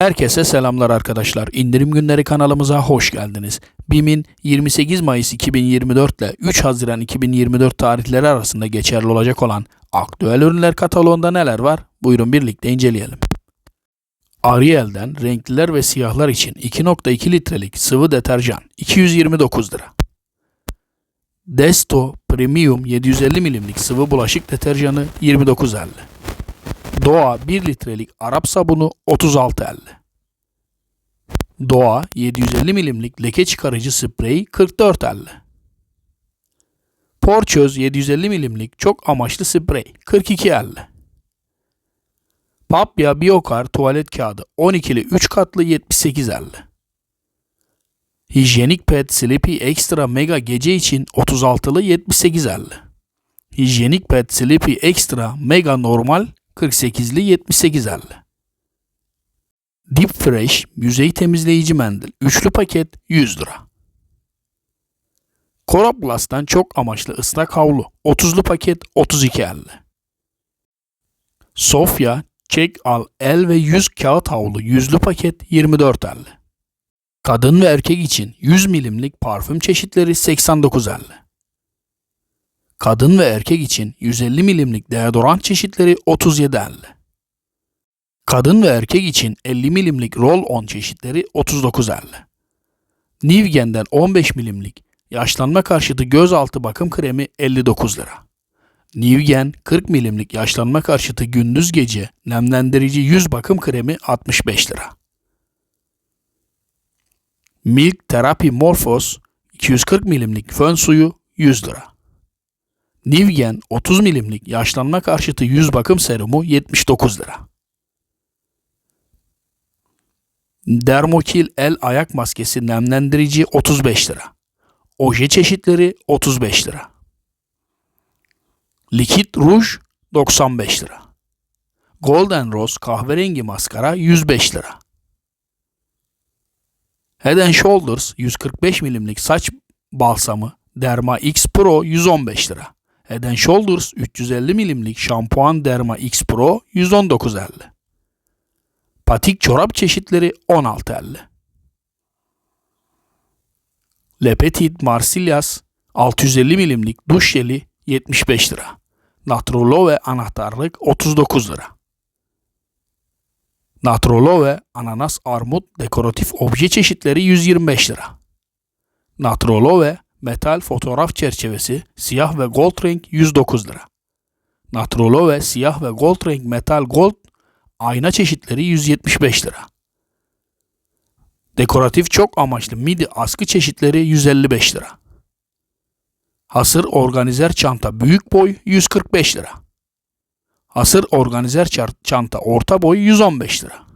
Herkese selamlar arkadaşlar. İndirim günleri kanalımıza hoş geldiniz. BİM'in 28 Mayıs 2024 ile 3 Haziran 2024 tarihleri arasında geçerli olacak olan aktüel ürünler kataloğunda neler var? Buyurun birlikte inceleyelim. Ariel'den renkliler ve siyahlar için 2.2 litrelik sıvı deterjan 229 lira. Desto Premium 750 milimlik sıvı bulaşık deterjanı 29.50. Doğa 1 litrelik Arap sabunu 36.50. Doğa 750 milimlik leke çıkarıcı sprey 44.50. Porçöz 750 milimlik çok amaçlı sprey 42.50. Papya Biokar tuvalet kağıdı 12'li 3 katlı 78.50. Hijyenik Pet Sleepy Extra Mega gece için 36'lı 78.50. Hijyenik Pet Sleepy Extra Mega Normal 48'li 78.50. Deep Fresh yüzey temizleyici mendil üçlü paket 100 lira. Coroplast'tan çok amaçlı ıslak havlu 30'lu paket 32.50. Sofya Çek al el ve yüz kağıt havlu yüzlü paket 24.50. Kadın ve erkek için 100 milimlik parfüm çeşitleri 89.50. Kadın ve erkek için 150 milimlik deodorant çeşitleri 37.50. Kadın ve erkek için 50 milimlik roll-on çeşitleri 39.50. Nivgen'den 15 milimlik yaşlanma karşıtı gözaltı bakım kremi 59 lira. Nivgen 40 milimlik yaşlanma karşıtı gündüz gece nemlendirici yüz bakım kremi 65 lira. Milk Therapy Morphos 240 milimlik fön suyu 100 lira. Nivgen 30 milimlik yaşlanma karşıtı yüz bakım serumu 79 lira. Dermokil el ayak maskesi nemlendirici 35 lira. Oje çeşitleri 35 lira. Likit ruj 95 lira. Golden Rose kahverengi maskara 105 lira. Head and Shoulders 145 milimlik saç balsamı Derma X Pro 115 lira. Head Shoulders 350 milimlik şampuan Derma X Pro 119.50. Patik çorap çeşitleri 16.50. Le Petit Marsillas 650 milimlik duş jeli 75 lira. Natrolove anahtarlık 39 lira. Natrolove ananas armut dekoratif obje çeşitleri 125 lira. Natrolove metal fotoğraf çerçevesi siyah ve gold renk 109 lira. Natrolove siyah ve gold renk metal gold ayna çeşitleri 175 lira. Dekoratif çok amaçlı midi askı çeşitleri 155 lira. Hasır organizer çanta büyük boy 145 lira. Hasır organizer çanta orta boy 115 lira.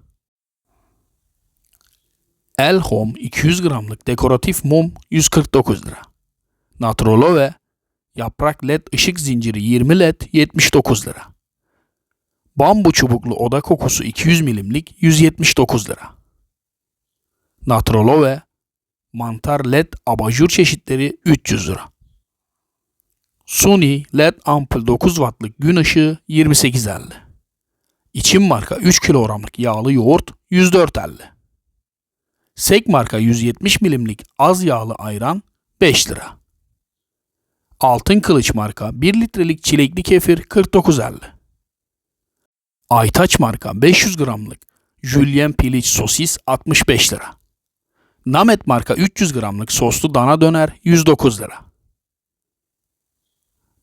El Home 200 gramlık dekoratif mum 149 lira. Natrolove yaprak led ışık zinciri 20 led 79 lira. Bambu çubuklu oda kokusu 200 milimlik 179 lira. Natrolove mantar led abajur çeşitleri 300 lira. Sony LED ampul 9 wattlık gün ışığı 28.50. İçim marka 3 kilogramlık yağlı yoğurt 104.50. Sek marka 170 milimlik az yağlı ayran 5 lira. Altın Kılıç marka 1 litrelik çilekli kefir 49.50. Aytaç marka 500 gramlık Julien piliç sosis 65 lira. Namet marka 300 gramlık soslu dana döner 109 lira.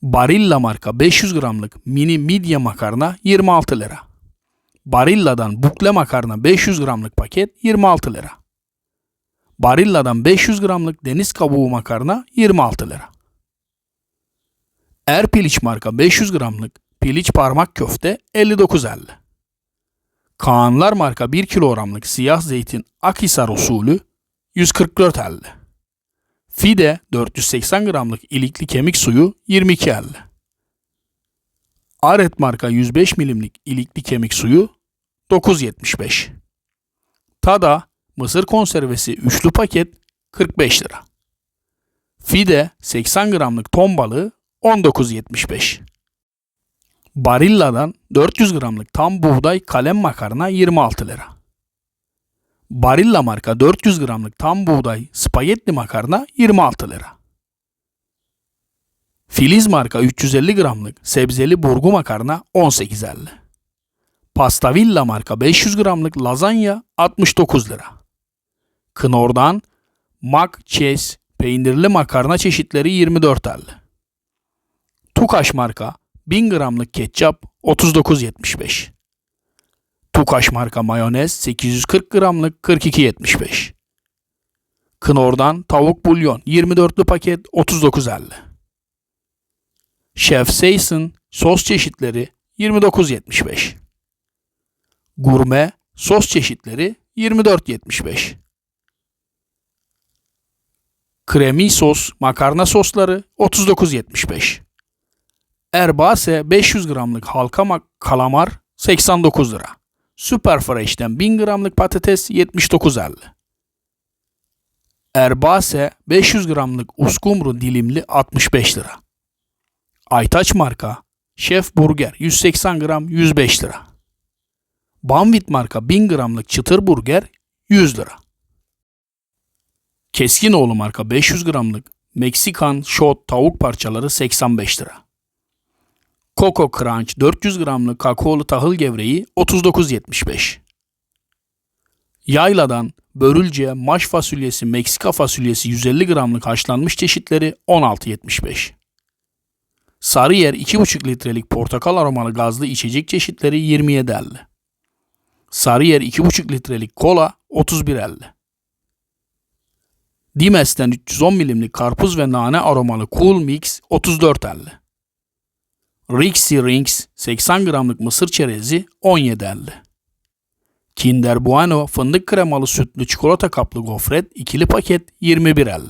Barilla marka 500 gramlık mini midye makarna 26 lira. Barilla'dan bukle makarna 500 gramlık paket 26 lira. Barilla'dan 500 gramlık deniz kabuğu makarna 26 lira. Er Piliç marka 500 gramlık piliç parmak köfte 59.50. Kaanlar marka 1 kilogramlık siyah zeytin Akhisar usulü 144.50. Fide 480 gramlık ilikli kemik suyu 22.50. Aret marka 105 milimlik ilikli kemik suyu 9.75. Tada mısır konservesi üçlü paket 45 lira. Fide 80 gramlık ton balığı 19.75. Barilla'dan 400 gramlık tam buğday kalem makarna 26 lira. Barilla marka 400 gramlık tam buğday spagetti makarna 26 lira. Filiz marka 350 gramlık sebzeli burgu makarna 18.50. Pastavilla marka 500 gramlık lazanya 69 lira. Knorr'dan mac cheese peynirli makarna çeşitleri 24.50. Tukaş marka 1000 gramlık ketçap 39.75. Tukaş marka mayonez 840 gramlık 42.75. Knorr'dan tavuk bulyon 24'lü paket 39.50. Chef Seyson sos çeşitleri 29.75. Gurme sos çeşitleri 24.75. Kremi sos makarna sosları 39.75. Erbase 500 gramlık halka mak- kalamar 89 lira. Super Fresh'ten 1000 gramlık patates 79.50. Erbase 500 gramlık uskumru dilimli 65 lira. Aytaç marka Şef Burger 180 gram 105 lira. Banvit marka 1000 gramlık çıtır burger 100 lira. Keskinoğlu marka 500 gramlık Meksikan shot tavuk parçaları 85 lira. Coco Crunch 400 gramlık kakaolu tahıl gevreği 39.75. Yayla'dan börülce maş fasulyesi Meksika fasulyesi 150 gramlık haşlanmış çeşitleri 16.75. Sarıyer 2,5 litrelik portakal aromalı gazlı içecek çeşitleri 27.50. Sarıyer 2,5 litrelik kola 31.50. Dimes'ten 310 milimlik karpuz ve nane aromalı Cool Mix 34.50. Rixie Rings 80 gramlık mısır çerezi 17.50. Kinder Bueno fındık kremalı sütlü çikolata kaplı gofret ikili paket 21.50.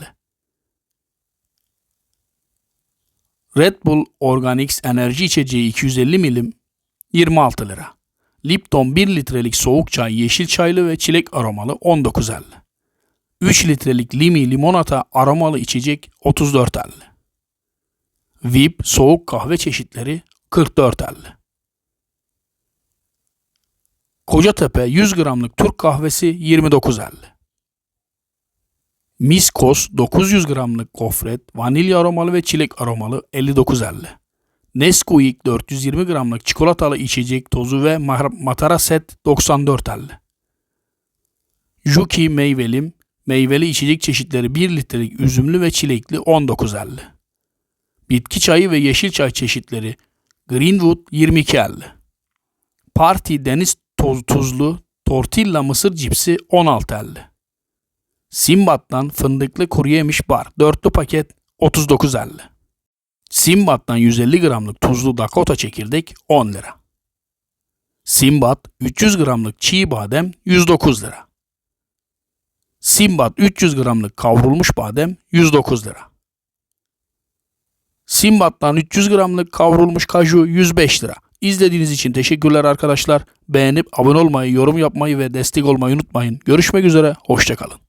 Red Bull Organics enerji içeceği 250 milim 26 lira. Lipton 1 litrelik soğuk çay yeşil çaylı ve çilek aromalı 19.50. 3 litrelik limi limonata aromalı içecek 34.50. VIP soğuk kahve çeşitleri 44.50. Kocatepe 100 gramlık Türk kahvesi 29.50. Miskos 900 gramlık gofret vanilya aromalı ve çilek aromalı 59.50. Nesquik 420 gramlık çikolatalı içecek tozu ve matara set 94.50. Juki meyvelim meyveli içecek çeşitleri 1 litrelik üzümlü ve çilekli 19.50. Bitki çayı ve yeşil çay çeşitleri Greenwood 22.50. Party deniz toz tuzlu tortilla mısır cipsi 16.50. Simbat'tan fındıklı kuru yemiş bar dörtlü paket 39.50. Simbat'tan 150 gramlık tuzlu Dakota çekirdek 10 lira. Simbat 300 gramlık çiğ badem 109 lira. Simbat 300 gramlık kavrulmuş badem 109 lira. Simbat'tan 300 gramlık kavrulmuş kaju 105 lira. İzlediğiniz için teşekkürler arkadaşlar. Beğenip abone olmayı, yorum yapmayı ve destek olmayı unutmayın. Görüşmek üzere, hoşçakalın.